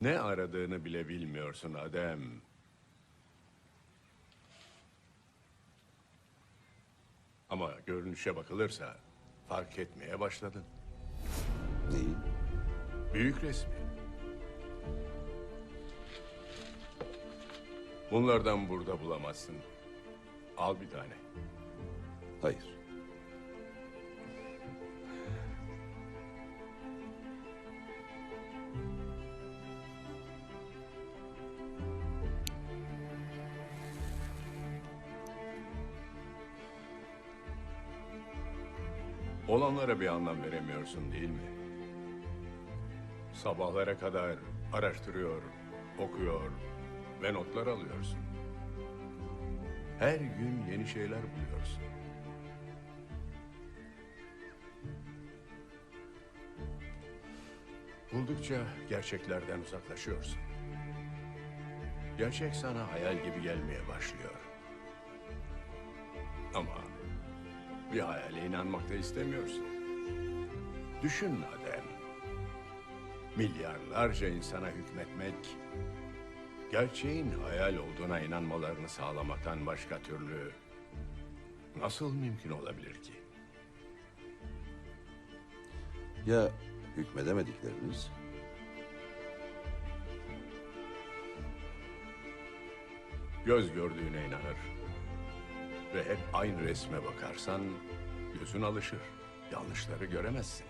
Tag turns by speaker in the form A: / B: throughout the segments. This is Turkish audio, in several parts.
A: Ne aradığını bile bilmiyorsun Adem. Ama görünüşe bakılırsa fark etmeye başladın.
B: Neyi?
A: Büyük resmi. Bunlardan burada bulamazsın. Al bir tane.
B: Hayır.
A: Olanlara bir anlam veremiyorsun değil mi? Sabahlara kadar araştırıyor, okuyor ve notlar alıyorsun. Her gün yeni şeyler buluyorsun. Buldukça gerçeklerden uzaklaşıyorsun. Gerçek sana hayal gibi gelmeye başlıyor. Ama bir hayale inanmak da istemiyorsun. Düşün Adem. Milyarlarca insana hükmetmek, gerçeğin hayal olduğuna inanmalarını sağlamaktan başka türlü nasıl mümkün olabilir ki?
B: Ya hükmedemedikleriniz?
A: Göz gördüğüne inanır. Ve hep aynı resme bakarsan gözün alışır. Yanlışları göremezsin.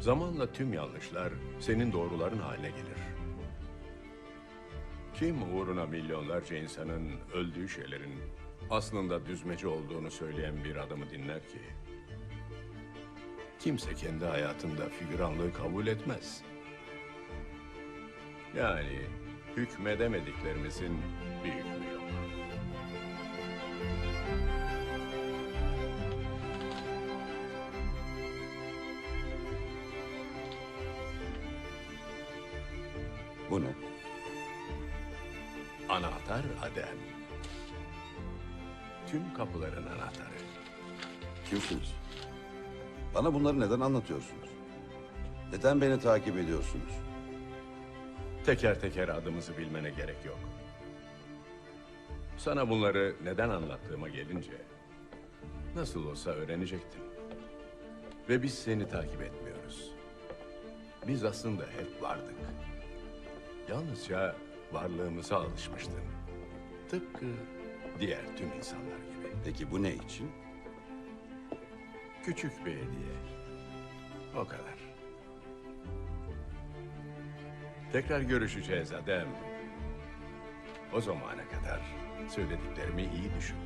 A: Zamanla tüm yanlışlar senin doğruların haline gelir. Kim uğruna milyonlarca insanın öldüğü şeylerin aslında düzmece olduğunu söyleyen bir adamı dinler ki? Kimse kendi hayatında figüranlığı kabul etmez. Yani hükmedemediklerimizin bir
B: Bu ne?
A: Anahtar Adem. Tüm kapıların anahtarı.
B: Kimsiniz? Bana bunları neden anlatıyorsunuz? Neden beni takip ediyorsunuz?
A: Teker teker adımızı bilmene gerek yok. Sana bunları neden anlattığıma gelince... ...nasıl olsa öğrenecektin. Ve biz seni takip etmiyoruz. Biz aslında hep vardık. Yalnızca varlığımıza alışmıştın. Tıpkı diğer tüm insanlar gibi.
B: Peki bu ne için?
A: Küçük bir hediye. O kadar. Tekrar görüşeceğiz Adem. O zamana kadar söylediklerimi iyi düşün.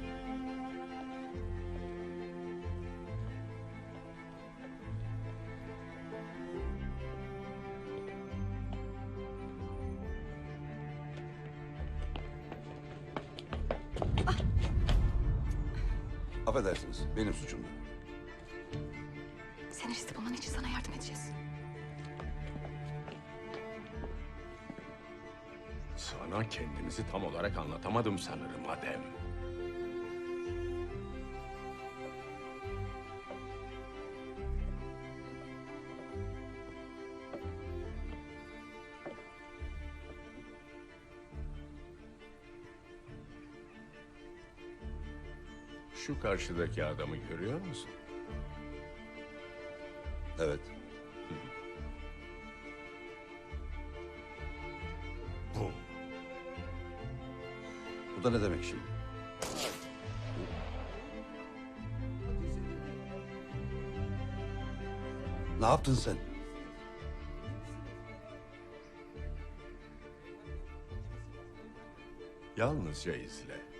B: Affedersiniz, benim suçumdu.
C: Senaristi bulman için sana yardım edeceğiz.
A: Sana kendimizi tam olarak anlatamadım sanırım Adem. Şu karşıdaki adamı görüyor musun?
B: Evet.
A: Bu.
B: Bu da ne demek şimdi? Ne yaptın sen?
A: Yalnızca izle.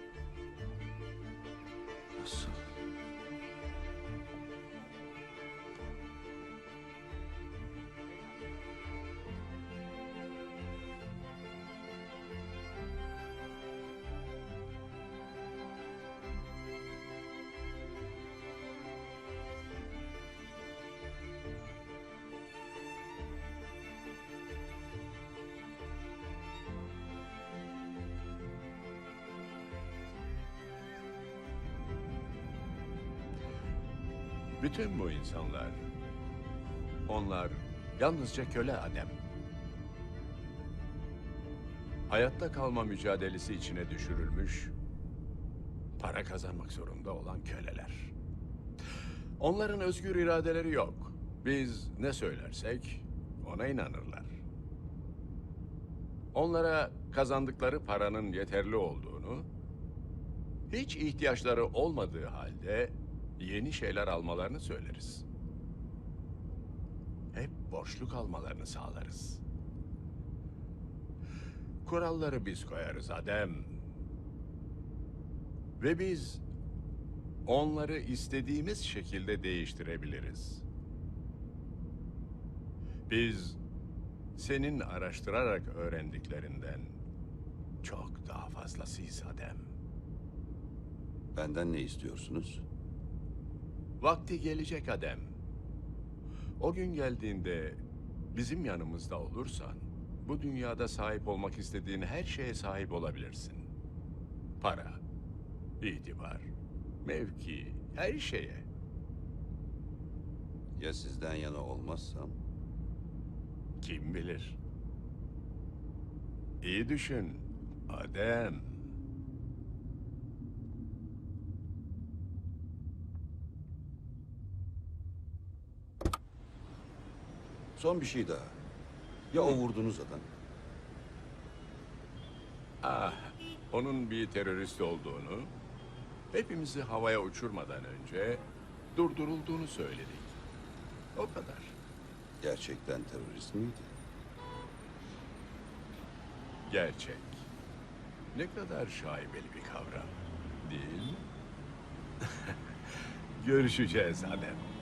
A: Bütün bu insanlar, onlar yalnızca köle Adem. hayatta kalma mücadelesi içine düşürülmüş, para kazanmak zorunda olan köleler. Onların özgür iradeleri yok. Biz ne söylersek ona inanırlar. Onlara kazandıkları paranın yeterli olduğunu, hiç ihtiyaçları olmadığı halde yeni şeyler almalarını söyleriz. Hep borçlu kalmalarını sağlarız. Kuralları biz koyarız Adem. Ve biz onları istediğimiz şekilde değiştirebiliriz. Biz senin araştırarak öğrendiklerinden çok daha fazlasıyız Adem.
B: Benden ne istiyorsunuz?
A: Vakti gelecek Adem. O gün geldiğinde bizim yanımızda olursan bu dünyada sahip olmak istediğin her şeye sahip olabilirsin. Para, itibar, mevki, her şeye.
B: Ya sizden yana olmazsam?
A: Kim bilir? İyi düşün Adem.
B: Son bir şey daha. Ya o vurduğunuz adam?
A: Ah, onun bir terörist olduğunu, hepimizi havaya uçurmadan önce durdurulduğunu söyledik. O kadar.
B: Gerçekten terörist miydi?
A: Gerçek. Ne kadar şaibeli bir kavram. Değil mi? Görüşeceğiz Adem.